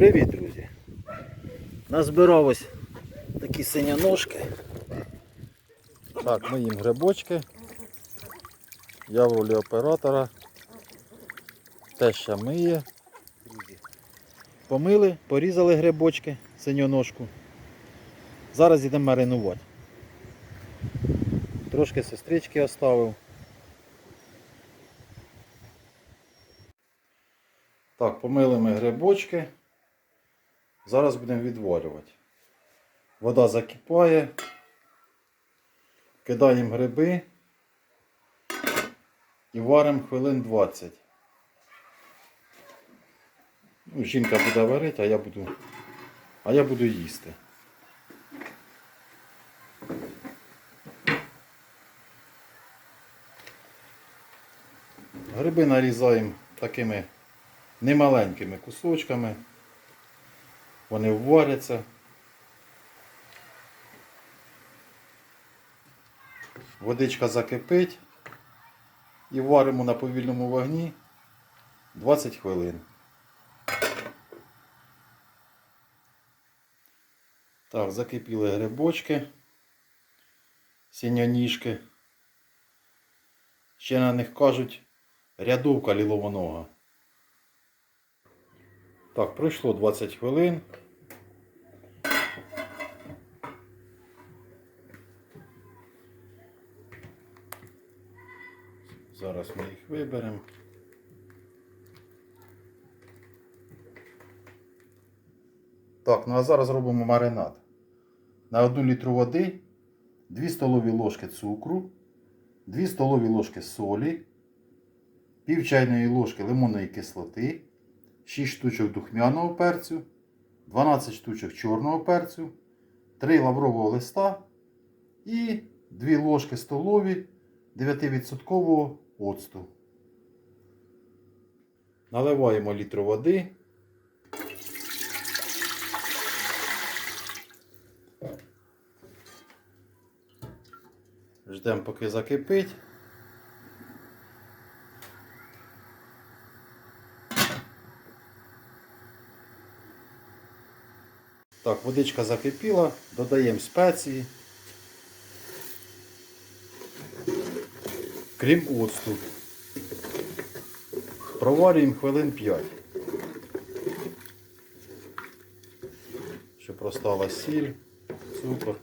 Привіт, друзі! Назбирав ось такі синяножки. Так, ми їм грибочки. Я в ролі оператора. Теща миє. Помили, порізали грибочки, синьоножку. Зараз йдемо маринувати. Трошки сестрички оставив. Так, помили ми грибочки. Зараз будемо відварювати. Вода закипає. Кидаємо гриби і варимо хвилин 20. Ну, жінка буде варити, а я буду, а я буду їсти. Гриби нарізаємо такими немаленькими кусочками. Вони вваряться. Водичка закипить і варимо на повільному вогні 20 хвилин. Так, закипіли грибочки, сіняніжки. Ще на них кажуть рядовка ліловонога. Так, пройшло 20 хвилин. Зараз ми їх виберемо. Так, ну а зараз робимо маринад. На 1 літру води 2 столові ложки цукру, 2 столові ложки солі, пів чайної ложки лимонної кислоти, 6 штучок духмяного перцю, 12 штучок чорного перцю, 3 лаврового листа і 2 ложки столові 9% оцту. Наливаємо літр води. Ждемо, поки закипить. Так, водичка закипіла, додаємо спеції. Крім оцту. Проварюємо хвилин 5. Щоб розстала сіль, цукор.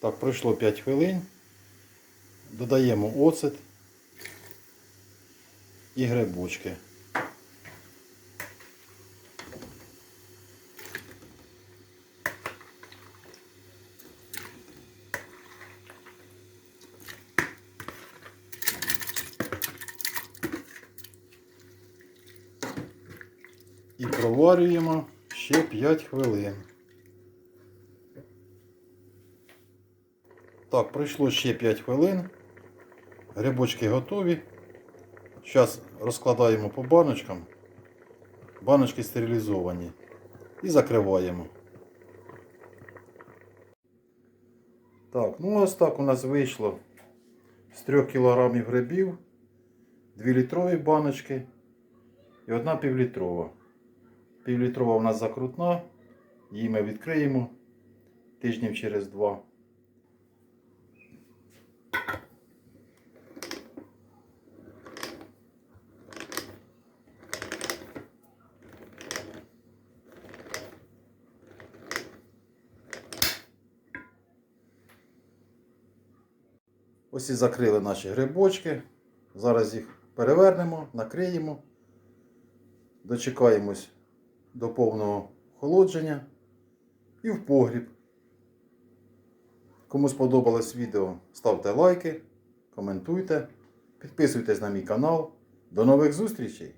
Так, пройшло 5 хвилин. Додаємо оцет і грибочки. І проварюємо ще 5 хвилин. Так, пройшло ще 5 хвилин. Грибочки готові. Зараз розкладаємо по баночкам. Баночки стерилізовані. І закриваємо. Так, ну ось так у нас вийшло з 3 кг грибів, 2 літрові баночки і одна півлітрова. Півлітрова у нас закрутна. Її ми відкриємо тижнів через два. Ось і закрили наші грибочки. Зараз їх перевернемо, накриємо. Дочекаємось до повного охолодження і в погріб. Кому сподобалось відео, ставте лайки, коментуйте, підписуйтесь на мій канал. До нових зустрічей!